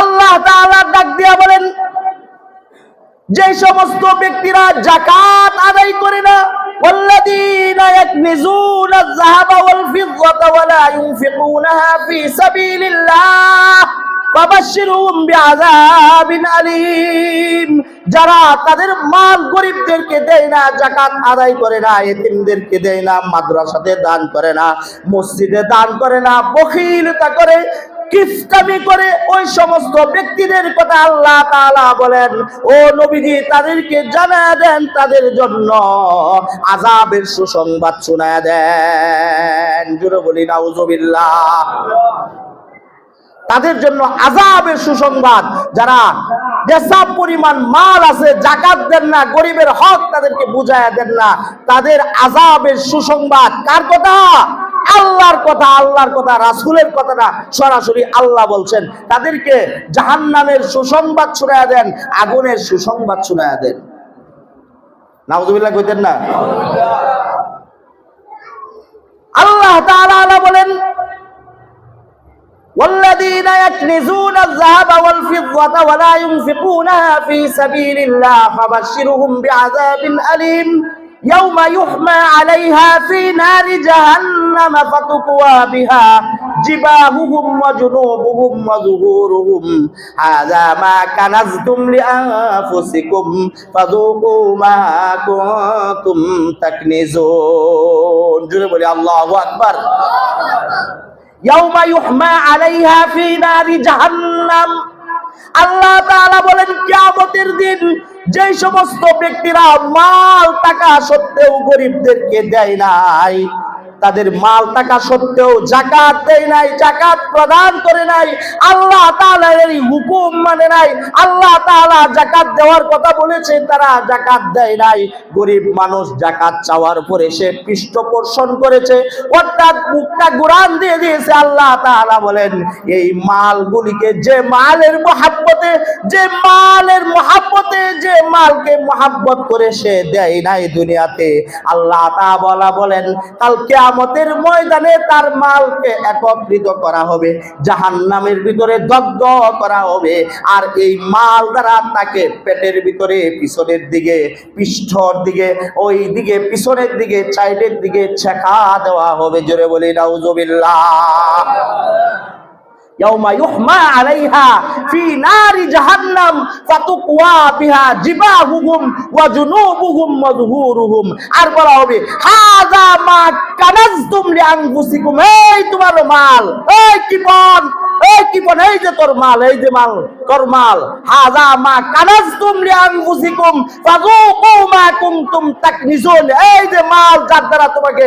আল্লাহ তাআলা ডাক দিয়া বলেন যে সমস্ত ব্যক্তিরা জাকাত আদায় করে না والذين يكنزون الذهب والفضة ولا ينفقونها في سبيل الله فبشرهم بعذاب أليم যারা তাদের মাল গরিবদেরকে দেয় না জাকাত আদায় করে না এতিমদেরকে দেয় না মাদ্রাসাতে দান করে না মসজিদে দান করে না বখিলতা করে কিফটামি করে ওই সমস্ত ব্যক্তিদের কথা আল্লাহ তাআলা বলেন। ও নবীজি, তাদেরকে জানা দেন তাদের জন্য। আযাবের সুসংবাদ শোনায় দেন। জুড়ে বলি, নাউজুবিল্লাহ। তাদের জন্য আযাবের সুসংবাদ। যারা যেসব পরিমাণ মাল আছে জাকাত দেন না, গরিবের হক তাদেরকে বুঝায়া দেন না। তাদের আযাবের সুসংবাদ কার কথা? আল্লাহর কথা আল্লাহর কথা রাসূলের কথা না সরাসরি আল্লাহ বলছেন তাদেরকে জাহান্নামের সুসংবাদ শোনায়া দেন আগুনের সুসংবাদ শোনায়া দেন নাউজুবিল্লাহ কইতেন না আল্লাহ তাআলা বলেন والذين يكنزون الذهب والفضة ولا ينفقونها في سبيل الله فبشرهم بعذاب أليم يوم يحمى عليها في نار جهنم فتقوى بها جباههم وجنوبهم وظهورهم. هذا ما كنزتم لأنفسكم. فذوقوا ما كنتم تكنزون. جنوب الله أكبر. يوم يحمى عليها في نار جهنم আল্লাহ তাআলা বলেন কিয়ামতের দিন যে সমস্ত ব্যক্তিরা মাল টাকা সত্ত্বেও গরিবদেরকে দেয় নাই তাদের মাল টাকা সত্ত্বেও জাকাত দেয় নাই জাকাত প্রদান করে নাই। আল্লাহ তাআলার এই হুকুম মানে নাই। আল্লাহ তাআলা জাকাত দেওয়ার কথা বলেছে তারা জাকাত দেয় নাই। গরিব মানুষ জাকাত চাওয়ার পরে সে পৃষ্ঠপোষণ করেছে। অর্থাৎ মুখটা গুরান দিয়ে দিয়েছে, আল্লাহ তাআলা বলেন, এই মালগুলিকে যে মালের মহাব্বতে, যে মালের মহাব্বতে, যে মালকে মহাব্বত করে সে দেয় নাই দুনিয়াতে। আল্লাহ তাআলা বলেন, কাল কিয়ামতের ময়দানে তার মালকে একত্রিত করা হবে, জাহান্নামের ভিতরে দগ্ধ করা হবে, আর এই মাল দ্বারা তাকে পেটের ভিতরে, পিছনের দিকে, পৃষ্ঠর দিকে, ওই দিকে, পিছনের দিকে সাইডের দিকে ছেঁকা দেওয়া হবে। জোরে বলি, নাউজুবিল্লাহ। ইয়াউমা ইউহমা আলাইহা ফি নারি জাহান্নাম ফাতুকওয়া বিহা জিবাহুহুম ওয়া জুনুবুহুম ওয়া যুহুরুহুম আর বলা হবে, হাযা মা কানাজতুম লিআনফুসিকুম। এই তোমার মাল, এই কিপন এই কিপন, এই যে তোর মাল, এই যে মাল, তোর মাল। হাযা মা কানাজতুম লিআনফুসিকুম ফাযুকু মা কুনতুম তাকনিজুন। এই যে মাল যার দ্বারা তোমাকে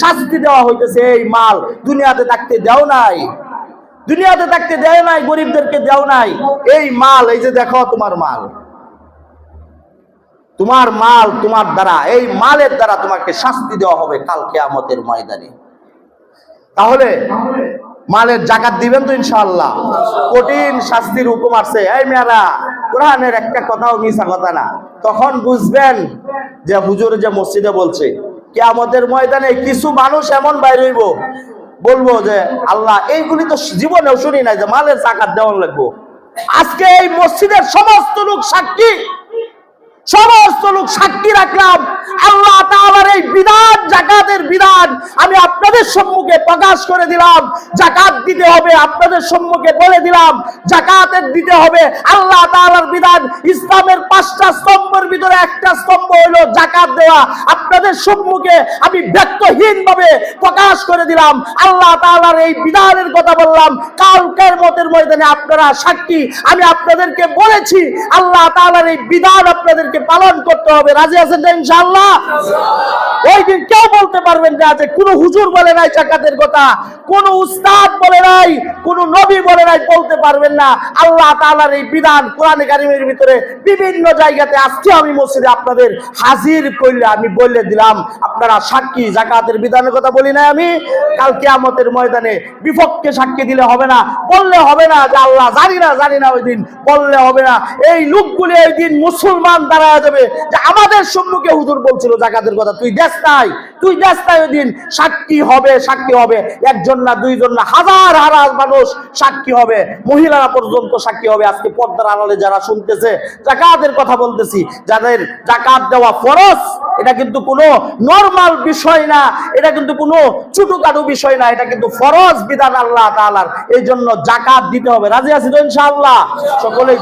শাস্তি দেওয়া হইতেছে, এই মাল দুনিয়াতে থাকতে দাও নাই। দুনিয়াতে থাকতে দেয় নাই, গরিবদেরকে দেও নাই। এই মাল, এই যে দেখো তোমার মাল। তোমার মাল তোমার দ্বারা, এই মালের দ্বারা তোমাকে শাস্তি দেওয়া হবে কাল কেয়ামতের ময়দানে। তাহলে মালের জাকাত দিবেন তো ইনশাআল্লাহ। কঠিন শাস্তির হুকুম আছে এই মেয়ারা, কোরআনের একটা কথাও মিশা কথা না। তখন বুঝবেন যে হুজুর যে মসজিদে বলছে, কেয়ামতের ময়দানে কিছু মানুষ এমন বাইর হইব বলব যে আল্লাহ এইগুলি তো জীবনেও শুনি নাই যে মালের জাকাত দেওয়ার লাগবো। আজকে এই মসজিদের সমস্ত লোক সাক্ষী। সমস্ত লোক সাক্ষী রাখলাম। আল্লাহ তাআলার এই বিধান, জাকাতের বিধান আমি আপনাদের সম্মুখে প্রকাশ করে দিলাম। জাকাত দিতে হবে আপনাদের সম্মুখে বলে দিলাম। জাকাতের দিতে হবে আল্লাহ তাআলার বিধান। ইসলামের পাঁচটা স্তম্ভের ভিতরে একটা স্তম্ভ হলো জাকাত দেওয়া। আপনাদের সম্মুখে আমি ব্যক্তহীন ভাবে প্রকাশ করে দিলাম। আল্লাহ তাআলার এই বিধানের কথা বললাম। কাল কিয়ামতের ময়দানে আপনারা সাক্ষী। আমি আপনাদেরকে বলেছি, আল্লাহ তাআলার এই বিধান আপনাদেরকে পালন করতে হবে। রাজি আছেন না ইনশাআল্লাহ? ওই দিন কেউ বলতে পারবেন যে কোনো হুজুর বলে নাই জাকাতের কথা, কোন উস্তাদ বলে নাই, কোন নবী বলে নাই, বলতে পারবেন না। আল্লাহ তাআলার এই বিধান কোরআনে কারিমের ভিতরে বিভিন্ন জায়গাতে আজকে আমি মসজিদে আপনাদের হাজির করলে আমি বলে দিলাম। আপনারা সাক্ষী, জাকাতের বিধানের কথা বলি না আমি। কাল কিয়ামতের ময়দানে বিপক্ষে সাক্ষী দিলে হবে না, বললে হবে না যে আল্লাহ জানি না জানি না ওই দিন, বললে হবে না। এই লোকগুলি ওই দিন মুসলমান দাঁড়ায় যাবে যে আমাদের সম্মুখে হুজুর বলছিল জাকাতের কথা, তুই দেশ নাই তুই দেশ নাই ওই দিন, সাক্ষী হবে সাক্ষী হবে। একজন না দুইজন না হাজার হাজার মানুষ সাক্ষী হবে, মহিলারা পর্যন্ত সাক্ষী হবে। আজকে পর্দার আড়ালে যারা শুনতেছে, জাকাতের কথা বলতেছি, যাদের জাকাত দেওয়া ফরজ এটা কিন্তু কোনো নর্মাল বিষয় না, এটা কিন্তু কোনো ছোটখাটো বিষয় না, এটা কিন্তু ফরজ বিধান আল্লাহ তালার এই জন্য জাকাত দিতে হবে। রাজি আছি তো ইনশাআল্লাহ? সকলে